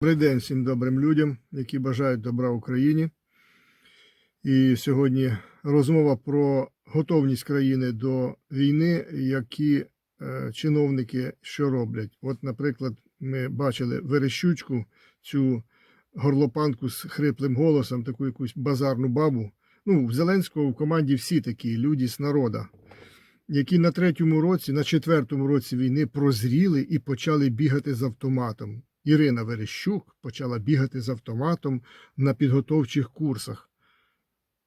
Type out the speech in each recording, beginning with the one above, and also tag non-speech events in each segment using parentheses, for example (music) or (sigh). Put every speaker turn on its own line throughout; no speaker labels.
Добрий день всім добрим людям, які бажають добра Україні. І сьогодні розмова про готовність країни до війни, які е, чиновники що роблять. От, наприклад, ми бачили Верещучку, цю горлопанку з хриплим голосом, таку якусь базарну бабу. Ну, в Зеленського в команді всі такі люди з народа, які на третьому році, на четвертому році війни прозріли і почали бігати з автоматом. Ірина Верещук почала бігати з автоматом на підготовчих курсах.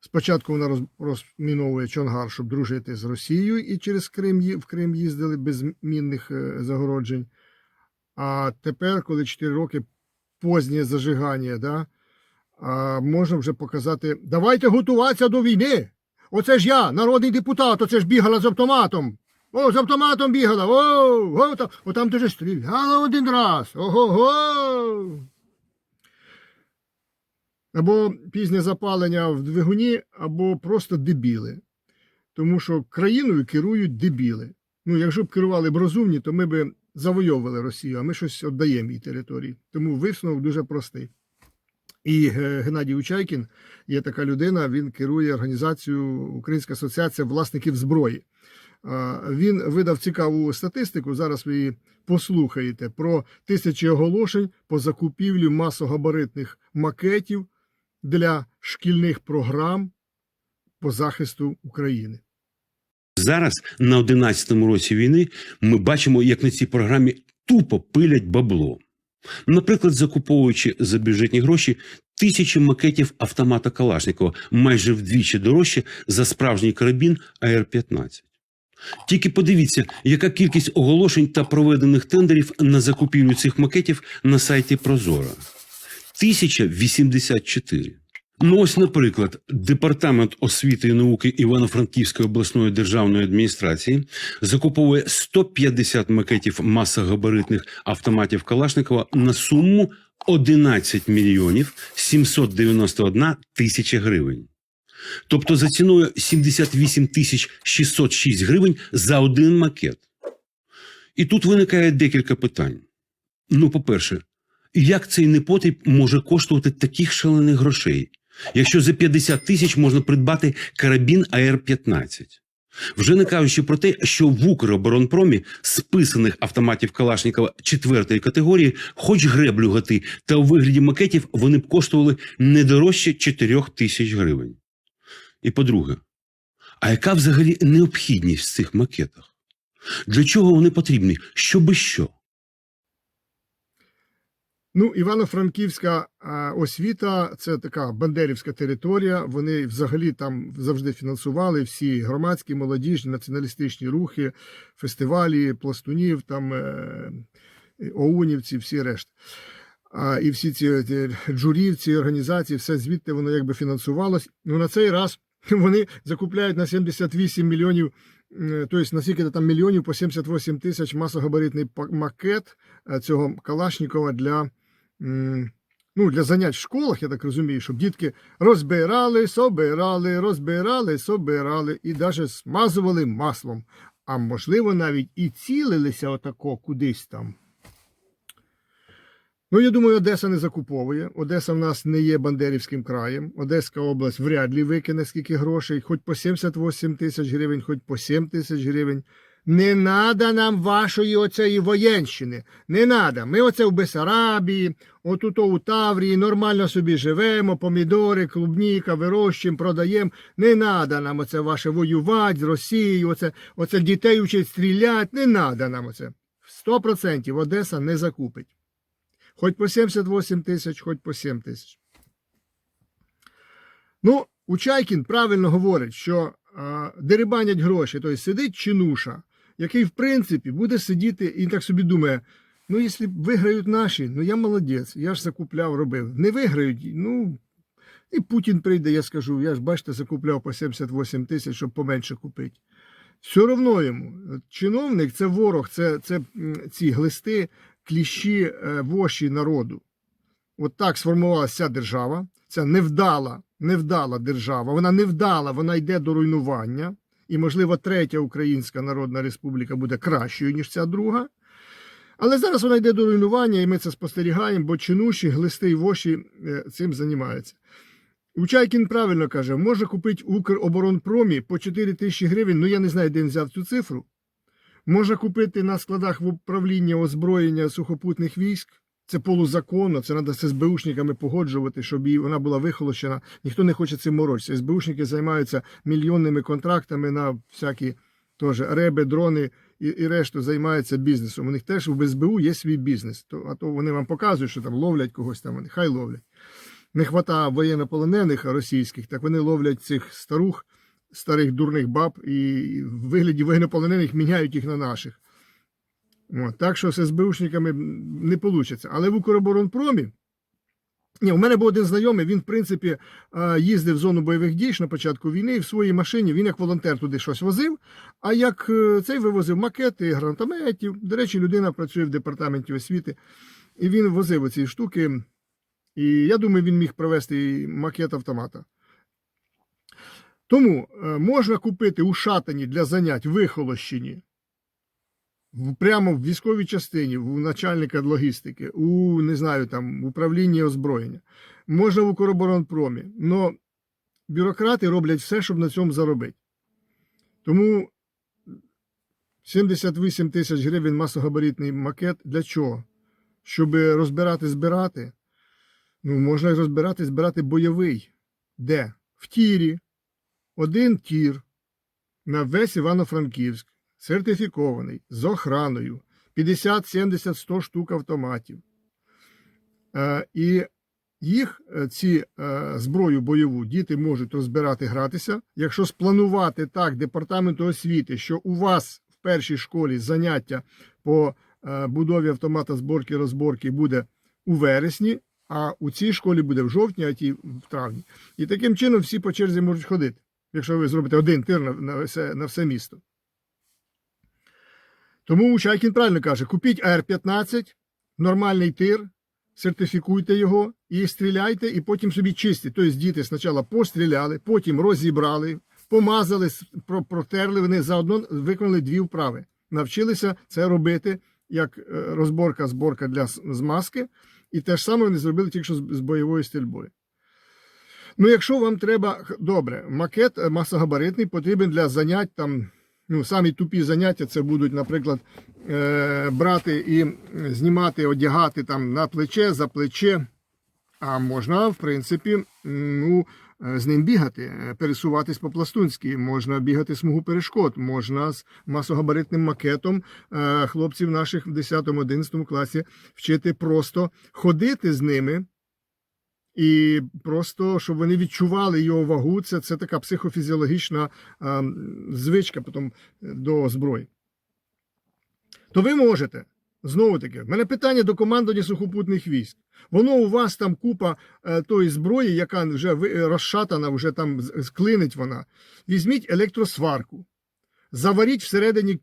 Спочатку вона розміновує Чонгар, щоб дружити з Росією, і через Крим в Крим їздили без мінних е, загороджень. А тепер, коли 4 роки познє зажигання, да, можна вже показати: давайте готуватися до війни. Оце ж я, народний депутат, оце ж бігала з автоматом. О, з автоматом бігала. О, о, о, там дуже стріляла один раз. Ого-го. Або пізнє запалення в двигуні, або просто дебіли. Тому що країною керують дебіли. Ну, якщо б керували б розумні, то ми б завойовували Росію, а ми щось віддаємо їй території. Тому висновок дуже простий. І е, Геннадій Учайкін є така людина, він керує організацією Українська асоціація власників зброї. Він видав цікаву статистику. Зараз ви її послухаєте про тисячі оголошень по закупівлі масогабаритних макетів для шкільних програм по захисту України.
Зараз на 11-му році війни ми бачимо, як на цій програмі тупо пилять бабло. Наприклад, закуповуючи за бюджетні гроші тисячі макетів автомата Калашникова, майже вдвічі дорожче за справжній карабін АР-15. Тільки подивіться, яка кількість оголошень та проведених тендерів на закупівлю цих макетів на сайті Прозора. 1084. Ну ось, наприклад, Департамент освіти і науки Івано-Франківської обласної державної адміністрації закуповує 150 макетів масогабаритних автоматів Калашникова на суму 11 мільйонів 791 тисяча гривень. Тобто за ціною 78 тисяч 606 гривень за один макет. І тут виникає декілька питань. Ну, по-перше, як цей непотріб може коштувати таких шалених грошей, якщо за 50 тисяч можна придбати карабін АР-15? Вже не кажучи про те, що в Укроборонпромі списаних автоматів Калашникова четвертої категорії, хоч греблю гати, та у вигляді макетів вони б коштували не дорожче 4 тисяч гривень. І по-друге, а яка взагалі необхідність в цих макетах? Для чого вони потрібні? Щоби що?
Ну, Івано-Франківська освіта це така бандерівська територія. Вони взагалі там завжди фінансували всі громадські, молодіжні, націоналістичні рухи, фестивалі, пластунів, там е, оунівці, всі решта. І всі ці джурівці, організації, все звідти воно якби фінансувалось. Ну на цей раз (laughs) вони закупляють на 78 мільйонів. е, Тобто на скільки там мільйонів по 78 тисяч масогабаритний макет е, цього Калашнікова для, ну, для занять в школах, я так розумію, щоб дітки розбирали, собирали, розбирали, собирали і навіть смазували маслом. А можливо, навіть і цілилися отако кудись там. Ну, я думаю, Одеса не закуповує. Одеса в нас не є Бандерівським краєм. Одеська область вряд ли викине скільки грошей, хоч по 78 тисяч гривень, хоч по 7 тисяч гривень. Не надо нам вашої оцеї воєнщини. Не надо. Ми оце в Бесарабії, отут у Таврії нормально собі живемо, помідори, клубніка, вирощуємо, продаємо. Не надо нам оце ваше воювати з Росією, оце, оце дітей учить стріляти. Не надо нам оце. 100% Одеса не закупить. Хоч по 78 тисяч, хоч по 7 тисяч. Ну, Учайкін правильно говорить, що а, дерибанять гроші, тобто сидить чинуша, який, в принципі, буде сидіти і так собі думає: ну, якщо виграють наші, ну я молодець, я ж закупляв, робив. Не виграють, ну. І Путін прийде, я скажу, я ж бачите, закупляв по 78 тисяч, щоб поменше купити. Все одно йому. Чиновник це ворог, це, це ці глисти, кліщі е, воші народу. От так сформувалася ця держава. Це невдала, невдала держава. Вона невдала, вона йде до руйнування. І, можливо, третя Українська Народна Республіка буде кращою, ніж ця друга. Але зараз вона йде до руйнування, і ми це спостерігаємо, бо чинуші, глисти і воші е, цим займаються. Учайкін правильно каже, може купити Укроборонпромі по 4 тисячі гривень, ну я не знаю, де він взяв цю цифру. Можна купити на складах в управління озброєння сухопутних військ. Це полузаконно, це треба з СБУшниками погоджувати, щоб її, вона була вихолощена. Ніхто не хоче цим морочитися. СБУшники займаються мільйонними контрактами на всякі теж реби, дрони і, і решту займаються бізнесом. У них теж в СБУ є свій бізнес. То, а то вони вам показують, що там ловлять когось там, вони хай ловлять. Не хватає воєннополонених російських, так вони ловлять цих старух, старих дурних баб і в вигляді воєннополонених міняють їх на наших. От, так що з СБУшниками не вийде. Але в Укроборонпромі. Ні, у мене був один знайомий, він, в принципі, е, їздив в зону бойових дій на початку війни, і в своїй машині він як волонтер туди щось возив, а як е, цей вивозив макети гранатометів. До речі, людина працює в департаменті освіти, і він возив оці штуки. І я думаю, він міг привезти макет автомата. Тому е, можна купити у шатані для занять вихолощені прямо в військовій частині, у начальника логістики, у не знаю, там, управлінні озброєння. Можна в Укроборонпромі. Но бюрократи роблять все, щоб на цьому заробити. Тому 78 тисяч гривень масогабаритний макет для чого? Щоб розбирати, збирати. Ну, можна розбирати, збирати бойовий. Де? В тірі. Один тір на весь Івано-Франківськ сертифікований, з охраною, 50, 70, 100 штук автоматів. Е, і їх, е, ці е, зброю бойову, діти можуть розбирати, гратися. Якщо спланувати так департаменту освіти, що у вас в першій школі заняття по будові автомата зборки розборки буде у вересні, а у цій школі буде в жовтні, а ті в травні. І таким чином всі по черзі можуть ходити, якщо ви зробите один тир на, все, на все місто. Тому Чайкін правильно каже: купіть АР-15, нормальний тир, сертифікуйте його і стріляйте, і потім собі чистіть. Тобто діти спочатку постріляли, потім розібрали, помазали, протерли. Вони заодно виконали дві вправи. Навчилися це робити як е, розборка, зборка для змазки. І те ж саме вони зробили тільки що з бойовою стрільбою. Ну, якщо вам треба, добре, макет е, масогабаритний потрібен для занять там. Ну, самі тупі заняття це будуть, наприклад, е, брати і знімати, одягати там на плече, за плече. А можна, в принципі, ну, е, з ним бігати, пересуватись по-пластунськи, можна бігати смугу перешкод, можна з масогабаритним макетом хлопців наших в 10-11 класі вчити просто ходити з ними. І просто, щоб вони відчували його вагу, це, це така психофізіологічна а, звичка потім до зброї. То ви можете, знову таки, в мене питання до командування сухопутних військ. Воно у вас там купа е, тої зброї, яка вже е, розшатана, вже там склинить вона. Візьміть електросварку, заваріть всередині,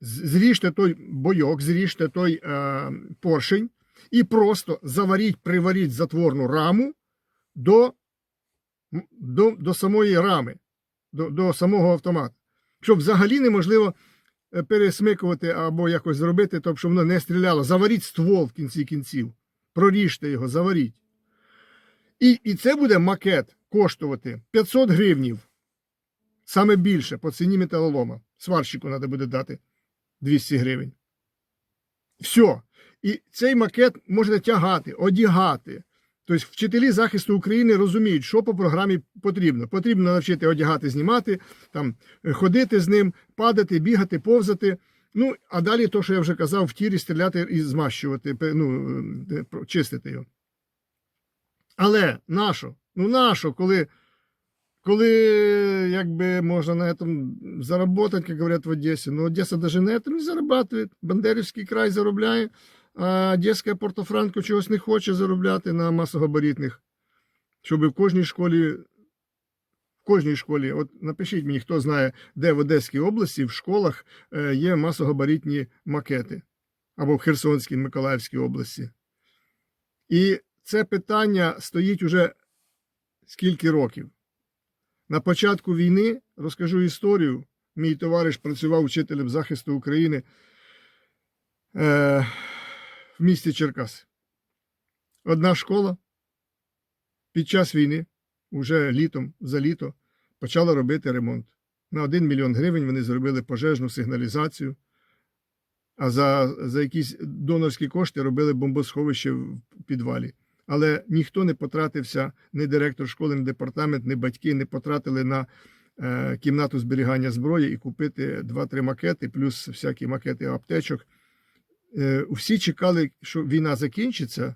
зріжте той бойок, зріжте той е, поршень і просто заваріть, приваріть затворну раму до, до, до самої рами, до, до самого автомата. Щоб взагалі неможливо е, пересмикувати або якось зробити, тобто, щоб воно не стріляло. Заваріть ствол в кінці кінців, проріжте його, заваріть. І, і це буде макет коштувати 500 гривнів. Саме більше по ціні металолома. Сварщику треба буде дати 200 гривень. Все. І цей макет можете тягати, одягати. Тобто вчителі захисту України розуміють, що по програмі потрібно. Потрібно навчити одягати, знімати, там, е, ходити з ним, падати, бігати, повзати. Ну, а далі, то, що я вже казав, в тірі стріляти і змащувати, ну, е, чистити його. Але нащо? Ну нащо, коли, коли якби можна на этом заработать, как говорят в Одессе. Но Одесса даже на этом не зарабатывает. Бандерівський край заробляє, а Одеська Порто-Франко чогось не хоче заробляти на масогабаритних. Щоб в кожній школі, в кожній школі, от напишіть мені, хто знає, де в Одеській області в школах е, є масогабаритні макети. Або в Херсонській, Миколаївській області. І це питання стоїть уже скільки років. На початку війни розкажу історію. Мій товариш працював вчителем захисту України. е, в місті Черкас. Одна школа під час війни, уже літом, за літо, почала робити ремонт. На 1 мільйон гривень вони зробили пожежну сигналізацію, а за, за якісь донорські кошти робили бомбосховище в підвалі. Але ніхто не потратився, ні директор школи, ні департамент, ні батьки не потратили на е, кімнату зберігання зброї і купити 2-3 макети, плюс всякі макети аптечок. Е, всі чекали, що війна закінчиться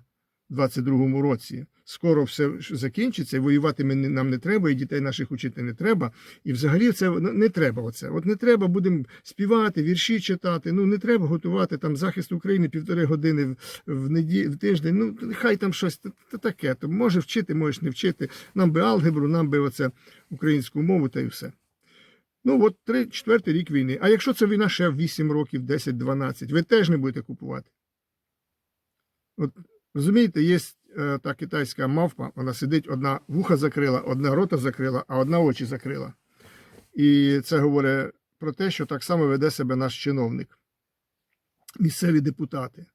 22-му році. Скоро все закінчиться, і воювати нам не треба, і дітей наших учити не треба. І взагалі це не треба. Оце. От не треба будемо співати, вірші читати. Ну не треба готувати там захист України півтори години в, в, неді... в тиждень. Ну хай там щось та- та таке. То може вчити, можеш не вчити. Нам би алгебру, нам би оце українську мову та й все. Ну, от три, четвертий рік війни. А якщо це війна ще 8 років, 10, 12, ви теж не будете купувати. От, розумієте, є е, та китайська мавпа, вона сидить, одна вуха закрила, одна рота закрила, а одна очі закрила. І це говорить про те, що так само веде себе наш чиновник. Місцеві депутати,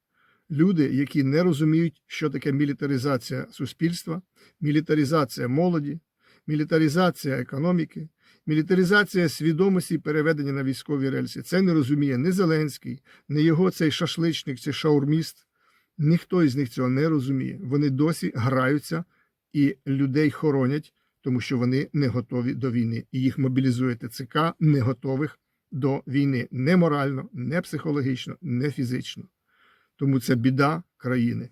люди, які не розуміють, що таке мілітаризація суспільства, мілітаризація молоді, мілітаризація економіки, мілітаризація свідомості переведення на військові рельси. Це не розуміє ні Зеленський, ні його цей шашличник, цей шаурміст. Ніхто із них цього не розуміє. Вони досі граються і людей хоронять, тому що вони не готові до війни. І їх мобілізує ТЦК не готових до війни не морально, не психологічно, не фізично. Тому це біда країни.